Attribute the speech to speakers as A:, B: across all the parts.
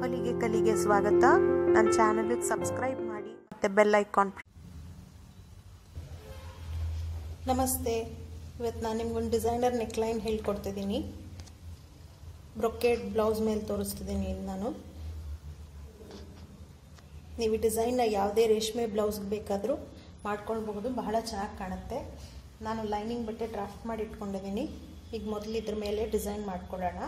A: ಹೊಲಿಗೆ ಕಲಿಗೆ ಸ್ವಾಗತ. ನನ್ನ ಚಾನಲ್ಗೆ ಸಬ್ಸ್ಕ್ರೈಬ್ ಮಾಡಿ ಮತ್ತೆ ಬೆಲ್ ಐಕಾನ್
B: ನಮಸ್ತೆ. ಇವತ್ತು ನಾನು ನಿಮ್ಗೊಂದು ಡಿಸೈನರ್ ನೆಕ್ಲೈನ್ ಹೇಳ್ಕೊಡ್ತಿದ್ದೀನಿ. ಬ್ರೊಕೆಟ್ ಬ್ಲೌಸ್ ಮೇಲೆ ತೋರಿಸ್ತಿದ್ದೀನಿ ನಾನು. ನೀವು ಈ ಡಿಸೈನ್ನ ಯಾವುದೇ ರೇಷ್ಮೆ ಬ್ಲೌಸ್ಗೆ ಬೇಕಾದರೂ ಮಾಡ್ಕೊಳ್ಬಹುದು. ಬಹಳ ಚೆನ್ನಾಗಿ ಕಾಣುತ್ತೆ. ನಾನು ಲೈನಿಂಗ್ ಬಟ್ಟೆ ಡ್ರಾಫ್ಟ್ ಮಾಡಿ ಇಟ್ಕೊಂಡಿದ್ದೀನಿ. ಈಗ ಮೊದಲು ಇದ್ರ ಮೇಲೆ ಡಿಸೈನ್ ಮಾಡ್ಕೊಳ್ಳೋಣ.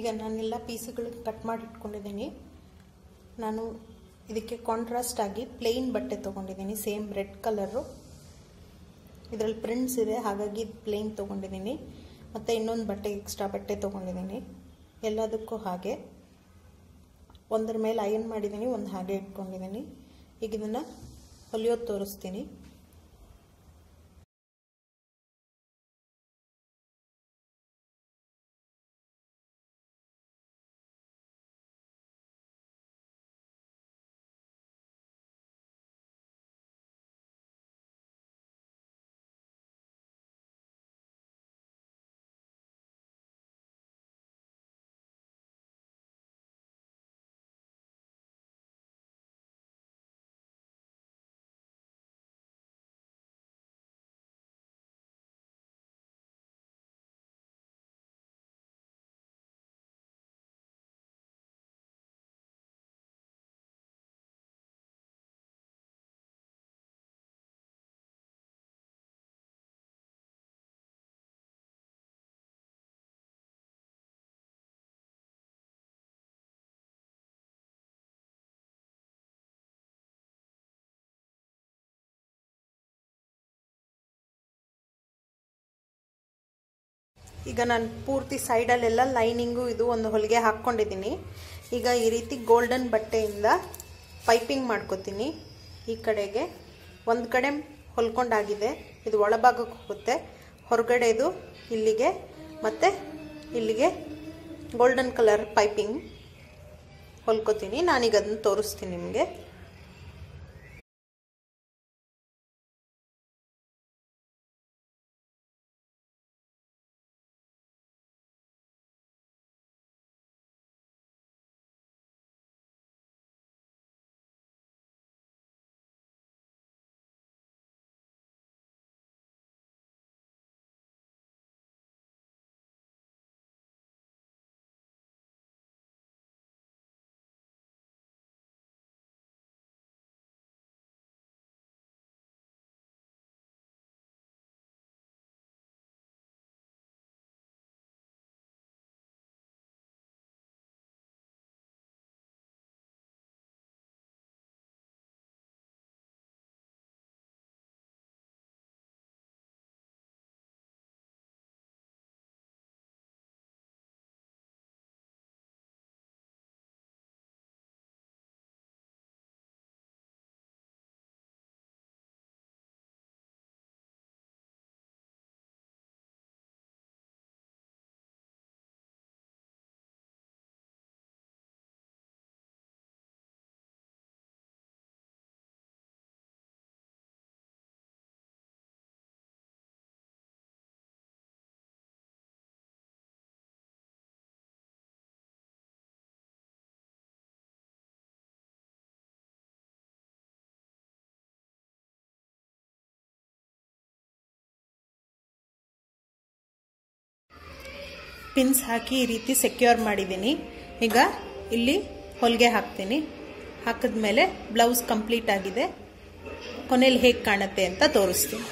B: ಈಗ ನಾನೆಲ್ಲ ಪೀಸುಗಳು ಕಟ್ ಮಾಡಿ ಇಟ್ಕೊಂಡಿದ್ದೀನಿ ನಾನು ಇದಕ್ಕೆ ಕಾಂಟ್ರಾಸ್ಟ್ ಆಗಿ ಪ್ಲೇನ್ ಬಟ್ಟೆ ತೊಗೊಂಡಿದ್ದೀನಿ ಸೇಮ್ ರೆಡ್ ಕಲರು ಇದರಲ್ಲಿ ಪ್ರಿಂಟ್ಸ್ ಇದೆ, ಹಾಗಾಗಿ ಪ್ಲೇನ್ ತೊಗೊಂಡಿದ್ದೀನಿ. ಮತ್ತು ಇನ್ನೊಂದು ಬಟ್ಟೆ ಎಕ್ಸ್ಟ್ರಾ ಬಟ್ಟೆ ತೊಗೊಂಡಿದ್ದೀನಿ. ಎಲ್ಲದಕ್ಕೂ ಹಾಗೆ. ಒಂದರ ಮೇಲೆ ಅಯನ್ ಮಾಡಿದ್ದೀನಿ, ಒಂದು ಹಾಗೆ ಇಟ್ಕೊಂಡಿದ್ದೀನಿ. ಈಗ ಇದನ್ನು ಹೊಲಿಯೋದು ತೋರಿಸ್ತೀನಿ. ಈಗ ನಾನು ಪೂರ್ತಿ ಸೈಡಲ್ಲೆಲ್ಲ ಲೈನಿಂಗು ಇದು ಒಂದು ಹೊಲಿಗೆ ಹಾಕ್ಕೊಂಡಿದ್ದೀನಿ. ಈಗ ಈ ರೀತಿ ಗೋಲ್ಡನ್ ಬಟ್ಟೆಯಿಂದ ಪೈಪಿಂಗ್ ಮಾಡ್ಕೋತೀನಿ. ಈ ಕಡೆಗೆ ಒಂದು ಕಡೆ ಹೊಲ್ಕೊಂಡಾಗಿದೆ. ಇದು ಒಳಭಾಗಕ್ಕೆ ಹೋಗುತ್ತೆ. ಹೊರಗಡೆದು ಇಲ್ಲಿಗೆ ಮತ್ತು ಇಲ್ಲಿಗೆ ಗೋಲ್ಡನ್ ಕಲರ್ ಪೈಪಿಂಗ್ ಹೊಲ್ಕೋತೀನಿ. ನಾನೀಗ ಅದನ್ನು ತೋರಿಸ್ತೀನಿ ನಿಮಗೆ. ಪಿನ್ಸ್ ಹಾಕಿ ಈ ರೀತಿ ಸೆಕ್ಯೂರ್ ಮಾಡಿದ್ದೀನಿ. ಈಗ ಇಲ್ಲಿ ಹೊಲಿಗೆ ಹಾಕ್ತೀನಿ. ಹಾಕಿದ್ಮೇಲೆ ಬ್ಲೌಸ್ ಕಂಪ್ಲೀಟ್ ಆಗಿದೆ. ಕೊನೆಯಲ್ಲಿ ಹೇಗೆ ಕಾಣುತ್ತೆ ಅಂತ ತೋರಿಸ್ತೀನಿ.